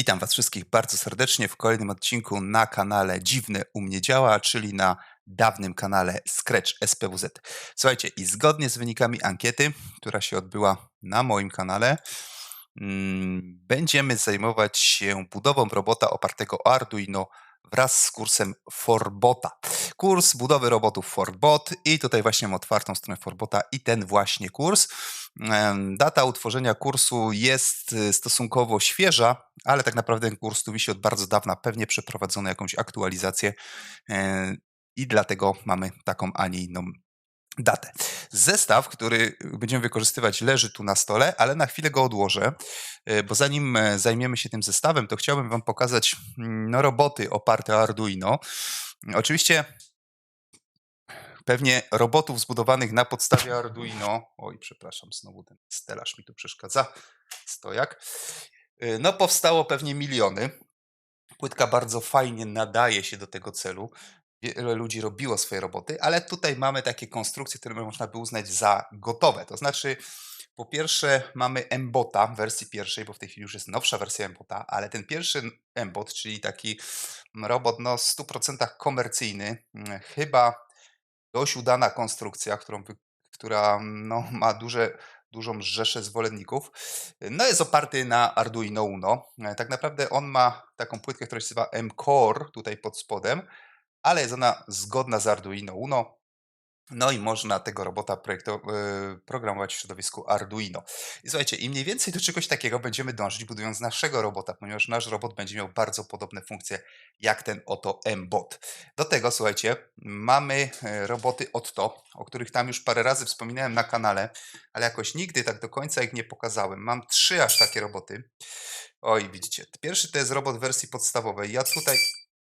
Witam Was wszystkich bardzo serdecznie w kolejnym odcinku na kanale Dziwne u mnie działa, czyli na dawnym kanale Scratch SPWZ. Słuchajcie, i zgodnie z wynikami ankiety, która się odbyła na moim kanale, mm, będziemy zajmować się budową robota opartego o Arduino wraz z kursem Forbota. Kurs budowy robotów Forbot i tutaj właśnie mam otwartą stronę Forbota i ten właśnie kurs. Data utworzenia kursu jest y, stosunkowo świeża, ale tak naprawdę ten kurs tu wisi od bardzo dawna, pewnie przeprowadzono jakąś aktualizację e, i dlatego mamy taką, a nie inną datę. Zestaw, który będziemy wykorzystywać, leży tu na stole, ale na chwilę go odłożę, e, bo zanim e, zajmiemy się tym zestawem, to chciałbym Wam pokazać mm, no, roboty oparte o Arduino. Oczywiście pewnie robotów zbudowanych na podstawie Arduino. Oj, przepraszam, znowu ten stelaż mi tu przeszkadza. Stojak. E, No, powstało pewnie miliony. Płytka bardzo fajnie nadaje się do tego celu. Wiele ludzi robiło swoje roboty, ale tutaj mamy takie konstrukcje, które można by uznać za gotowe. To znaczy, po pierwsze, mamy Mbota w wersji pierwszej, bo w tej chwili już jest nowsza wersja Mbota, ale ten pierwszy Mbot, czyli taki robot no, w 100% komercyjny, mm, chyba dość udana konstrukcja, którą, która no, ma duże, dużą rzeszę zwolenników. No jest oparty na Arduino Uno. E, Tak naprawdę on ma taką płytkę, która się nazywa M-Core tutaj pod spodem, ale jest ona zgodna z Arduino Uno. No i można tego robota e, programować w środowisku Arduino. I słuchajcie, i mniej więcej do czegoś takiego będziemy dążyć, budując naszego robota, ponieważ nasz robot będzie miał bardzo podobne funkcje jak ten oto M-Bot. Do tego, słuchajcie, mamy e, roboty Otto, o których tam już parę razy wspominałem na kanale, ale jakoś nigdy tak do końca ich nie pokazałem. Mam trzy aż takie roboty. Oj, widzicie. Pierwszy to jest robot wersji podstawowej. Ja tutaj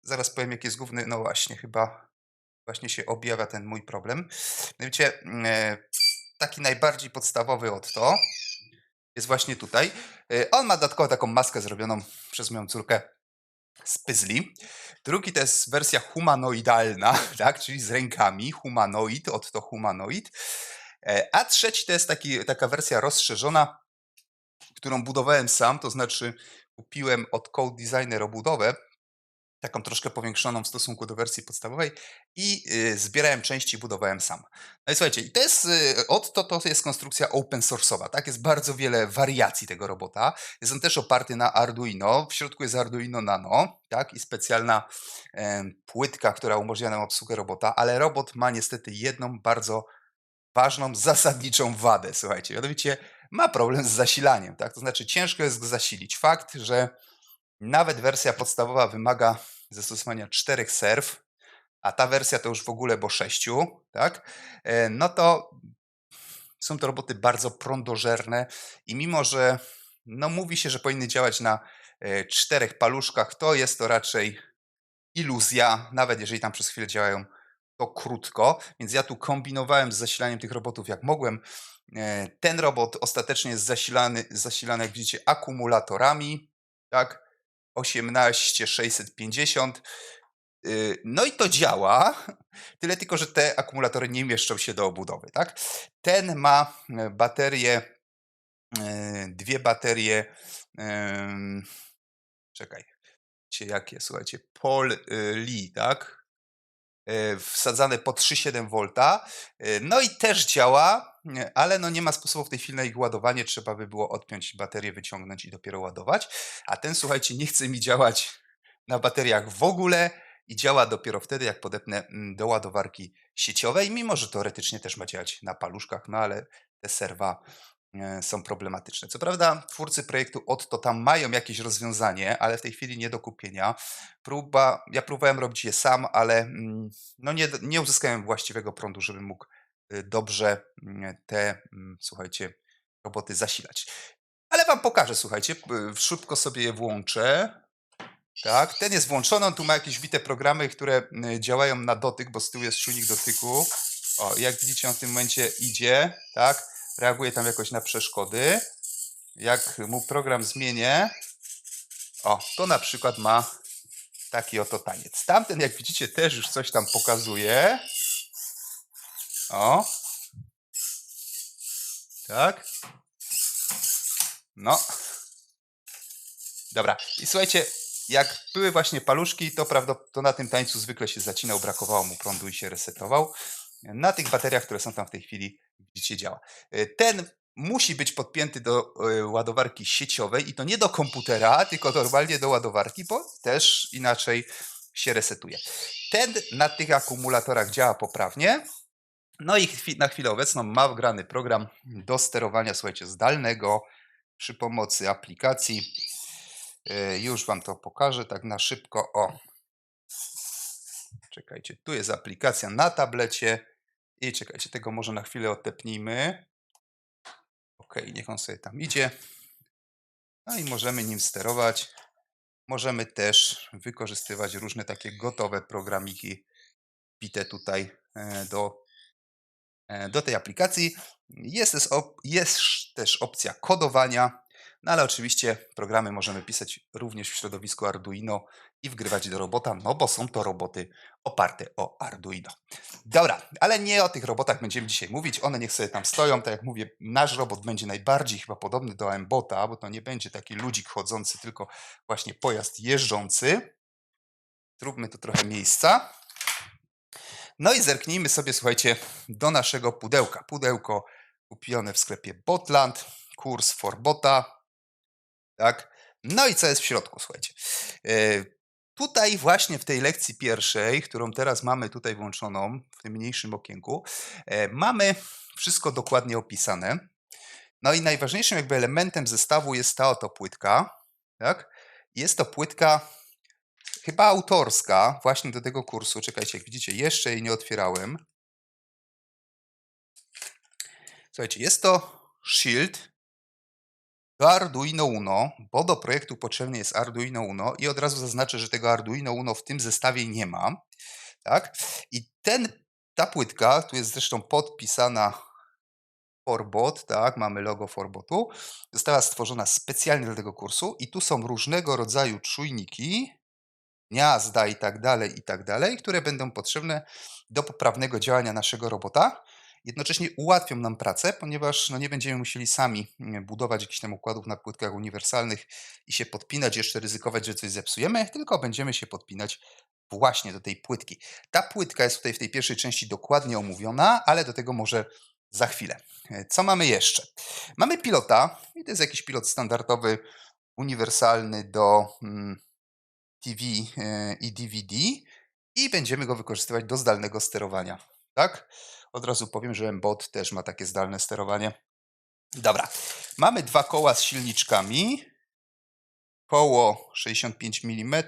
zaraz powiem, jaki jest główny. No właśnie, chyba właśnie się objawia ten mój problem. Mianowicie, e, taki najbardziej podstawowy Otto jest właśnie tutaj. E, On ma dodatkowo taką maskę zrobioną przez moją córkę z pyzli. Drugi to jest wersja humanoidalna, tak, czyli z rękami, humanoid, Otto humanoid. E, A trzeci to jest taki, taka wersja rozszerzona, którą budowałem sam, to znaczy kupiłem od Code Designer obudowę, taką troszkę powiększoną w stosunku do wersji podstawowej i y, zbierałem części budowałem sam. No i słuchajcie, i to jest, y, Otto to jest konstrukcja open source'owa, tak? Jest bardzo wiele wariacji tego robota. Jest on też oparty na Arduino, w środku jest Arduino Nano, tak? I specjalna em, płytka, która umożliwia nam obsługę robota, ale robot ma niestety jedną bardzo ważną, zasadniczą wadę, słuchajcie, mianowicie ma problem z zasilaniem, tak? To znaczy ciężko jest go zasilić. Fakt, że nawet wersja podstawowa wymaga zastosowania czterech serw, a ta wersja to już w ogóle bo sześciu, tak? E, No to są to roboty bardzo prądożerne i mimo, że no mówi się, że powinny działać na e, czterech paluszkach, to jest to raczej iluzja, nawet jeżeli tam przez chwilę działają to krótko, więc ja tu kombinowałem z zasilaniem tych robotów jak mogłem. E, Ten robot ostatecznie jest zasilany, zasilany jak widzicie, akumulatorami, tak? 18650. Y, No i to działa, tyle tylko, że te akumulatory nie mieszczą się do obudowy, tak? Ten ma e, baterie, e, dwie baterie, czekaj, jakie, słuchajcie, Pol y, Li, tak? e, wsadzane po 3,7 V. E, No i też działa, ale no nie ma sposobu w tej chwili na ich ładowanie. Trzeba by było odpiąć baterię, wyciągnąć i dopiero ładować. A ten, słuchajcie, nie chce mi działać na bateriach w ogóle i działa dopiero wtedy, jak podepnę mm, do ładowarki sieciowej, mimo że teoretycznie też ma działać na paluszkach, no ale te serwa e, są problematyczne. Co prawda twórcy projektu Otto tam mają jakieś rozwiązanie, ale w tej chwili nie do kupienia. Próba, ja próbowałem robić je sam, ale mm, no nie, nie uzyskałem właściwego prądu, żebym mógł dobrze mm, te, mm, słuchajcie, roboty zasilać. Ale wam pokażę, słuchajcie, szybko sobie je włączę. Tak, ten jest włączony, on tu ma jakieś wite programy, które y, działają na dotyk, bo z tyłu jest czujnik dotyku. O, jak widzicie, on w tym momencie idzie, tak, reaguje tam jakoś na przeszkody. Jak mu program zmienię, o, to na przykład ma taki oto taniec. Tamten, jak widzicie, też już coś tam pokazuje. O. Tak. No. Dobra, i słuchajcie, jak były właśnie paluszki, to, to na tym tańcu zwykle się zacinał, brakowało mu prądu i się resetował. Na tych bateriach, które są tam w tej chwili, widzicie, działa. E, Ten musi być podpięty do e, ładowarki sieciowej i to nie do komputera, tylko normalnie do ładowarki, bo też inaczej się resetuje. Ten na tych akumulatorach działa poprawnie. No i na chwilę obecną ma wgrany program do sterowania, słuchajcie, zdalnego przy pomocy aplikacji. E, Już Wam to pokażę tak na szybko. O, czekajcie, tu jest aplikacja na tablecie. I czekajcie, tego może na chwilę odepnijmy. Ok, niech on sobie tam idzie. No i możemy nim sterować. Możemy też wykorzystywać różne takie gotowe programiki bite tutaj e, do, do tej aplikacji. Jest jest też opcja kodowania, no ale oczywiście programy możemy pisać również w środowisku Arduino i wgrywać do robota, no bo są to roboty oparte o Arduino. Dobra, ale nie o tych robotach będziemy dzisiaj mówić. One niech sobie tam stoją. Tak jak mówię, nasz robot będzie najbardziej chyba podobny do Mbota, bo to nie będzie taki ludzik chodzący, tylko właśnie pojazd jeżdżący. Zróbmy tu trochę miejsca. No i zerknijmy sobie, słuchajcie, do naszego pudełka. Pudełko kupione w sklepie Botland, kurs for Bota. Tak. No i co jest w środku, słuchajcie. E, Tutaj właśnie w tej lekcji pierwszej, którą teraz mamy tutaj włączoną w tym mniejszym okienku, e, mamy wszystko dokładnie opisane. No i najważniejszym jakby elementem zestawu jest ta oto płytka. Tak? Jest to płytka chyba autorska właśnie do tego kursu. Czekajcie, jak widzicie, jeszcze jej nie otwierałem. Słuchajcie, jest to Shield do Arduino Uno, bo do projektu potrzebny jest Arduino Uno i od razu zaznaczę, że tego Arduino Uno w tym zestawie nie ma. Tak? I ten, ta płytka, tu jest zresztą podpisana Forbot, tak, mamy logo Forbotu, została stworzona specjalnie dla tego kursu i tu są różnego rodzaju czujniki, gniazda i tak dalej, i tak dalej, które będą potrzebne do poprawnego działania naszego robota. Jednocześnie ułatwią nam pracę, ponieważ no, nie będziemy musieli sami mm, budować jakichś tam układów na płytkach uniwersalnych i się podpinać, jeszcze ryzykować, że coś zepsujemy, tylko będziemy się podpinać właśnie do tej płytki. Ta płytka jest tutaj w tej pierwszej części dokładnie omówiona, ale do tego może za chwilę. E, Co mamy jeszcze? Mamy pilota, i to jest jakiś pilot standardowy, uniwersalny do mm, TV e, i DVD i będziemy go wykorzystywać do zdalnego sterowania. Tak? Od razu powiem, że Mbot też ma takie zdalne sterowanie. Dobra, mamy dwa koła z silniczkami. Koło 65 mm,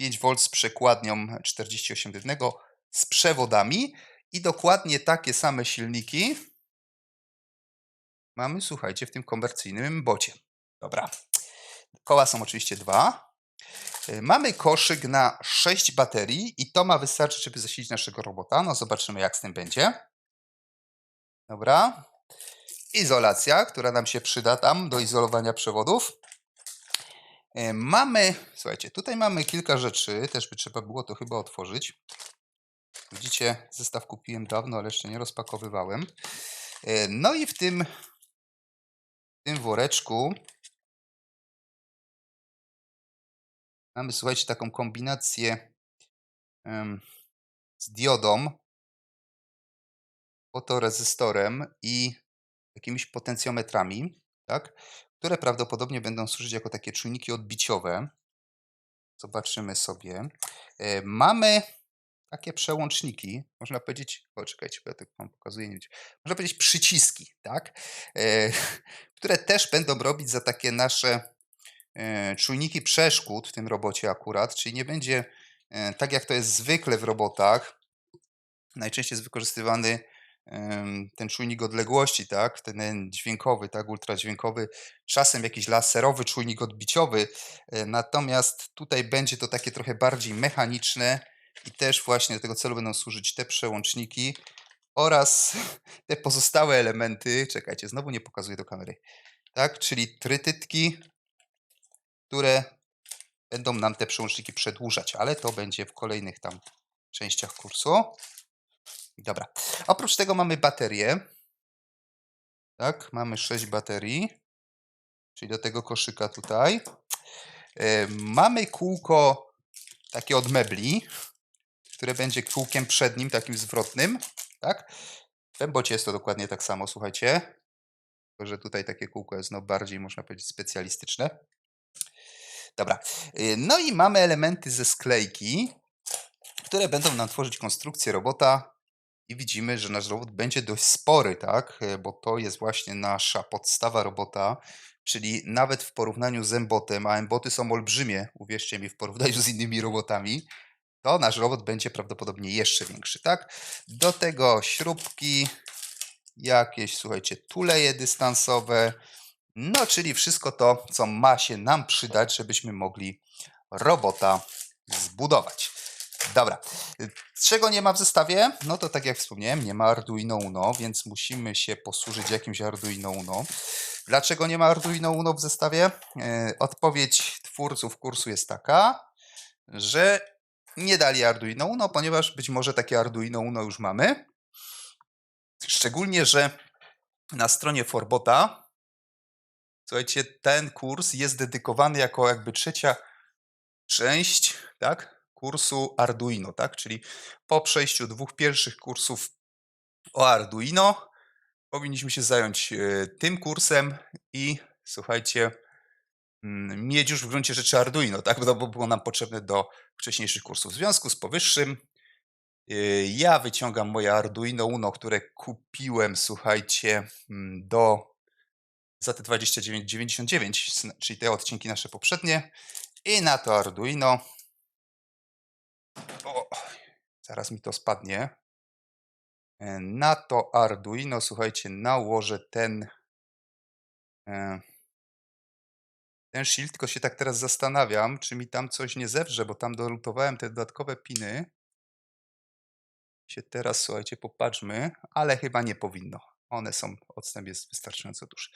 5V z przekładnią 48 dywnego z przewodami i dokładnie takie same silniki mamy, słuchajcie, w tym komercyjnym bocie. Dobra. Koła są oczywiście dwa. Y, Mamy koszyk na 6 baterii i to ma wystarczyć, żeby zasilić naszego robota. No zobaczymy, jak z tym będzie. Dobra. Izolacja, która nam się przyda tam do izolowania przewodów. Y, Mamy, słuchajcie, tutaj mamy kilka rzeczy, też by trzeba było to chyba otworzyć. Widzicie, zestaw kupiłem dawno, ale jeszcze nie rozpakowywałem. Y, No i w tym, w tym woreczku mamy, słuchajcie, taką kombinację z diodą, fotorezystorem i jakimiś potencjometrami, tak? które prawdopodobnie będą służyć jako takie czujniki odbiciowe. Zobaczymy sobie. E, Mamy takie przełączniki, można powiedzieć, o czekajcie, bo ja tak wam pokazuję, nie można powiedzieć przyciski, tak? E, które też będą robić za takie nasze czujniki przeszkód w tym robocie akurat, czyli nie będzie e, tak jak to jest zwykle w robotach, najczęściej jest wykorzystywany ten czujnik odległości, tak, ten dźwiękowy, tak, ultradźwiękowy, czasem jakiś laserowy czujnik odbiciowy, e, natomiast tutaj będzie to takie trochę bardziej mechaniczne i też właśnie do tego celu będą służyć te przełączniki oraz te pozostałe elementy, czekajcie, znowu nie pokazuję do kamery, tak, czyli trytytki, które będą nam te przełączniki przedłużać, ale to będzie w kolejnych tam częściach kursu. Dobra. Oprócz tego mamy baterie. Tak, mamy 6 baterii, czyli do tego koszyka tutaj. E, Mamy kółko takie od mebli, które będzie kółkiem przednim, takim zwrotnym, tak? W Fembocie jest to dokładnie tak samo, słuchajcie. Tylko, że tutaj takie kółko jest no bardziej, można powiedzieć, specjalistyczne. Dobra. y, No i mamy elementy ze sklejki, które będą nam tworzyć konstrukcję robota i widzimy, że nasz robot będzie dość spory, tak? E, Bo to jest właśnie nasza podstawa robota, czyli nawet w porównaniu z embotem, a emboty są olbrzymie, uwierzcie mi, w porównaniu z innymi robotami, to nasz robot będzie prawdopodobnie jeszcze większy, tak? Do tego śrubki, jakieś, słuchajcie, tuleje dystansowe, no czyli wszystko to, co ma się nam przydać, żebyśmy mogli robota zbudować. Dobra, czego nie ma w zestawie? No to tak jak wspomniałem, nie ma Arduino Uno, więc musimy się posłużyć jakimś Arduino Uno. Dlaczego nie ma Arduino Uno w zestawie? E, Odpowiedź twórców kursu jest taka, że nie dali Arduino Uno, ponieważ być może takie Arduino Uno już mamy. Szczególnie, że na stronie Forbota, słuchajcie, ten kurs jest dedykowany jako jakby trzecia część, tak, kursu Arduino, tak, czyli po przejściu dwóch pierwszych kursów o Arduino powinniśmy się zająć e, tym kursem i słuchajcie, mm, mieć już w gruncie rzeczy Arduino, tak, bo było nam potrzebne do wcześniejszych kursów. W związku z powyższym y, ja wyciągam moje Arduino Uno, które kupiłem, słuchajcie, mm, do za te 29,99, sn- czyli te odcinki nasze poprzednie i na to Arduino o, zaraz mi to spadnie. E, Na to Arduino, słuchajcie, nałożę ten e, ten shield, tylko się tak teraz zastanawiam, czy mi tam coś nie zewrze, bo tam dolutowałem te dodatkowe piny. Się teraz, słuchajcie, popatrzmy, ale chyba nie powinno. One są, odstęp jest wystarczająco duży.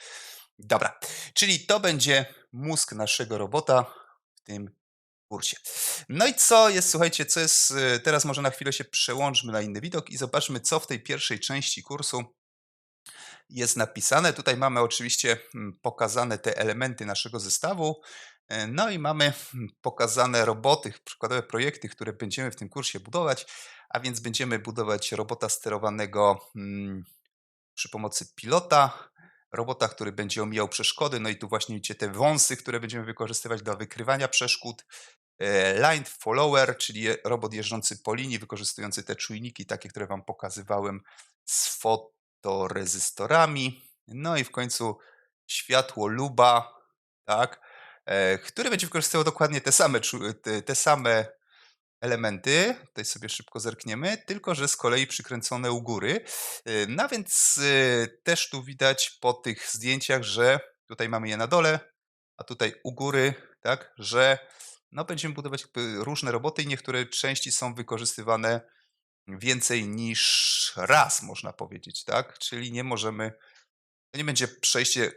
Dobra, czyli to będzie mózg naszego robota w tym kursie. No i co jest, słuchajcie, co jest, y, teraz może na chwilę się przełączmy na inny widok i zobaczmy, co w tej pierwszej części kursu jest napisane. Tutaj mamy oczywiście mm, pokazane te elementy naszego zestawu. e, No i mamy mm, pokazane roboty, przykładowe projekty, które będziemy w tym kursie budować, a więc będziemy budować robota sterowanego mm, przy pomocy pilota, robota, który będzie omijał przeszkody, no i tu właśnie widzicie te wąsy, które będziemy wykorzystywać do wykrywania przeszkód. E, Line follower, czyli robot jeżdżący po linii, wykorzystujący te czujniki, takie, które Wam pokazywałem z fotorezystorami. No i w końcu światło luba, tak, e, który będzie wykorzystywał dokładnie te same, te same elementy. Tutaj sobie szybko zerkniemy, tylko że z kolei przykręcone u góry. Y, No więc y, też tu widać po tych zdjęciach, że tutaj mamy je na dole, a tutaj u góry, tak, że no będziemy budować różne roboty i niektóre części są wykorzystywane więcej niż raz, można powiedzieć, tak? Czyli nie możemy, to nie będzie przejście y,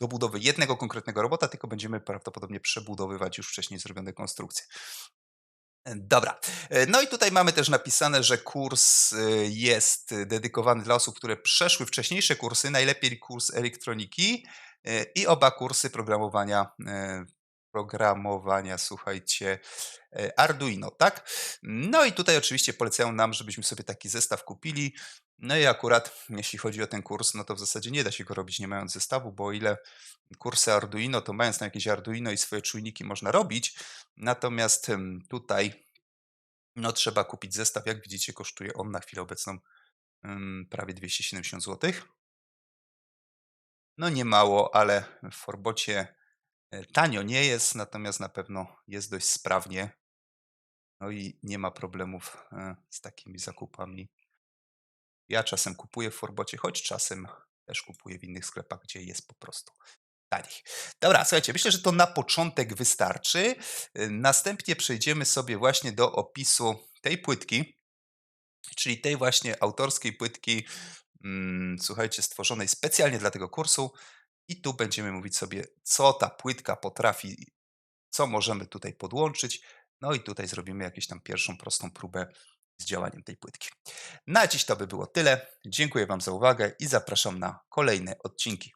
do budowy jednego konkretnego robota, tylko będziemy prawdopodobnie przebudowywać już wcześniej zrobione konstrukcje. Dobra. E, No i tutaj mamy też napisane, że kurs e, jest dedykowany dla osób, które przeszły wcześniejsze kursy, najlepiej kurs elektroniki e, i oba kursy programowania, programowania, słuchajcie, Arduino, tak? No i tutaj oczywiście polecają nam, żebyśmy sobie taki zestaw kupili. No i akurat jeśli chodzi o ten kurs, no to w zasadzie nie da się go robić nie mając zestawu, bo o ile kursy Arduino, to mając tam jakieś Arduino i swoje czujniki można robić, Natomiast tutaj no, trzeba kupić zestaw. Jak widzicie, kosztuje on na chwilę obecną prawie 270 zł. No nie mało, ale w Forbocie e, tanio nie jest, natomiast na pewno jest dość sprawnie. No i nie ma problemów e, z takimi zakupami. Ja czasem kupuję w Forbocie, choć czasem też kupuję w innych sklepach, gdzie jest po prostu taniej. Dobra, słuchajcie, myślę, że to na początek wystarczy. Y, Następnie przejdziemy sobie właśnie do opisu tej płytki, czyli tej właśnie autorskiej płytki, mm, słuchajcie, stworzonej specjalnie dla tego kursu. I tu będziemy mówić sobie, co ta płytka potrafi, co możemy tutaj podłączyć. No i tutaj zrobimy jakąś tam pierwszą prostą próbę z działaniem tej płytki. Na dziś to by było tyle. Dziękuję Wam za uwagę i zapraszam na kolejne odcinki.